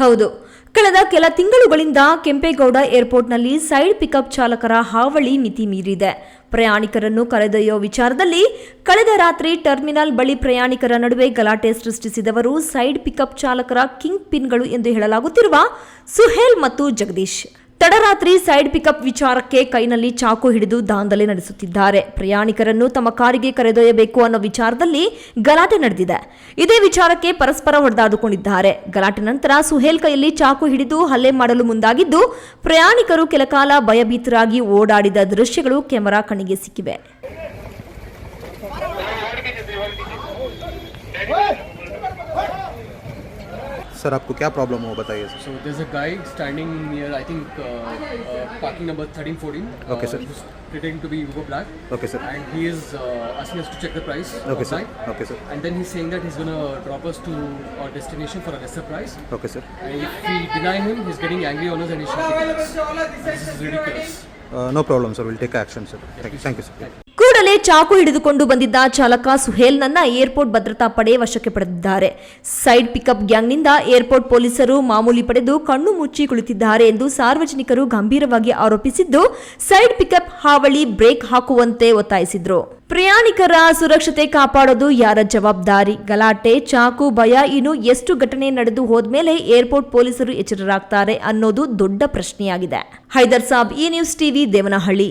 ಹೌದು. ಕಳೆದ ಕೆಲ ತಿಂಗಳುಗಳಿಂದ ಕೆಂಪೇಗೌಡ ಏರ್ಪೋರ್ಟ್ನಲ್ಲಿ ಸೈಡ್ ಪಿಕಪ್ ಚಾಲಕರ ಹಾವಳಿ ಮಿತಿ ಮೀರಿದೆ. ಪ್ರಯಾಣಿಕರನ್ನು ಕರೆದೊಯ್ಯೋ ವಿಚಾರದಲ್ಲಿ ಕಳೆದ ರಾತ್ರಿ ಟರ್ಮಿನಲ್ ಬಳಿ ಪ್ರಯಾಣಿಕರ ನಡುವೆ ಗಲಾಟೆ ಸೃಷ್ಟಿಸಿದವರು ಸೈಡ್ ಪಿಕಪ್ ಚಾಲಕರ ಕಿಂಗ್ ಪಿನ್ಗಳು ಎಂದು ಹೇಳಲಾಗುತ್ತಿರುವ ಸುಹೇಲ್ ಮತ್ತು ಜಗದೀಶ್. ತಡರಾತ್ರಿ ಸೈಡ್ ಪಿಕಪ್ ವಿಚಾರಕ್ಕೆ ಕೈನಲ್ಲಿ ಚಾಕು ಹಿಡಿದು ದಾಂಧಲೆ ನಡೆಸುತ್ತಿದ್ದಾರೆ. ಪ್ರಯಾಣಿಕರನ್ನು ತಮ್ಮ ಕಾರಿಗೆ ಕರೆದೊಯ್ಯಬೇಕು ಅನ್ನೋ ವಿಚಾರದಲ್ಲಿ ಗಲಾಟೆ ನಡೆದಿದೆ. ಇದೇ ವಿಚಾರಕ್ಕೆ ಪರಸ್ಪರ ಹೊಡೆದಾಡಿಕೊಂಡಿದ್ದಾರೆ. ಗಲಾಟೆ ನಂತರ ಸುಹೇಲ್ ಕೈಯಲ್ಲಿ ಚಾಕು ಹಿಡಿದು ಹಲ್ಲೆ ಮಾಡಲು ಮುಂದಾಗಿದ್ದು, ಪ್ರಯಾಣಿಕರು ಕೆಲಕಾಲ ಭಯಭೀತರಾಗಿ ಓಡಾಡಿದ ದೃಶ್ಯಗಳು ಕ್ಯಾಮೆರಾ ಕಣ್ಣಿಗೆ ಸಿಕ್ಕಿವೆ. सर आपको क्या प्रॉब्लम हो बताइए sir So there's a guy standing near, I think, uh, uh, parking number 1314. Okay, sir. Who's pretending to be Hugo Black. Okay, sir. And he is uh, asking us to check the price. Okay, sir. outside. Okay, sir. And then he's saying that he's gonna drop us to our destination for a lesser price. Okay, sir. And if we deny him, he's getting angry on us and he's shooting at us. This is ridiculous. Uh, no problem, sir. We'll take action, sir. Thank you, thank you sir. ಕೂಡಲೇ ಚಾಕು ಹಿಡಿದುಕೊಂಡು ಬಂದಿದ್ದ ಚಾಲಕ ಸುಹೇಲ್ನನ್ನ airport ಭದ್ರತಾ ಪಡೆ ವಶಕ್ಕೆ ಪಡೆದಿದ್ದಾರೆ. Side pickup ಗ್ಯಾಂಗ್ನಿಂದ airport ಪೊಲೀಸರು ಮಾಮೂಲಿ ಪಡೆದು ಕಣ್ಣು ಮುಚ್ಚಿ ಕುಳಿತಿದ್ದಾರೆ ಎಂದು ಸಾರ್ವಜನಿಕರು ಗಂಭೀರವಾಗಿ ಆರೋಪಿಸಿದ್ದು, ಸೈಡ್ ಪಿಕಪ್ ಹಾವಳಿ ಬ್ರೇಕ್ ಹಾಕುವಂತೆ ಒತ್ತಾಯಿಸಿದ್ರು. ಪ್ರಯಾಣಿಕರ ಸುರಕ್ಷತೆ ಕಾಪಾಡೋದು ಯಾರ ಜವಾಬ್ದಾರಿ? ಗಲಾಟೆ, ಚಾಕು, ಭಯ, ಇನ್ನು ಎಷ್ಟು ಘಟನೆ ನಡೆದು ಹೋದ್ಮೇಲೆ ಏರ್ಪೋರ್ಟ್ ಪೊಲೀಸರು ಎಚ್ಚರರಾಗ್ತಾರೆ ಅನ್ನೋದು ದೊಡ್ಡ ಪ್ರಶ್ನೆಯಾಗಿದೆ. ಹೈದರ್ ಸಾಬ್ ಈ ನ್ಯೂಸ್ ಟಿವಿ, ದೇವನಹಳ್ಳಿ.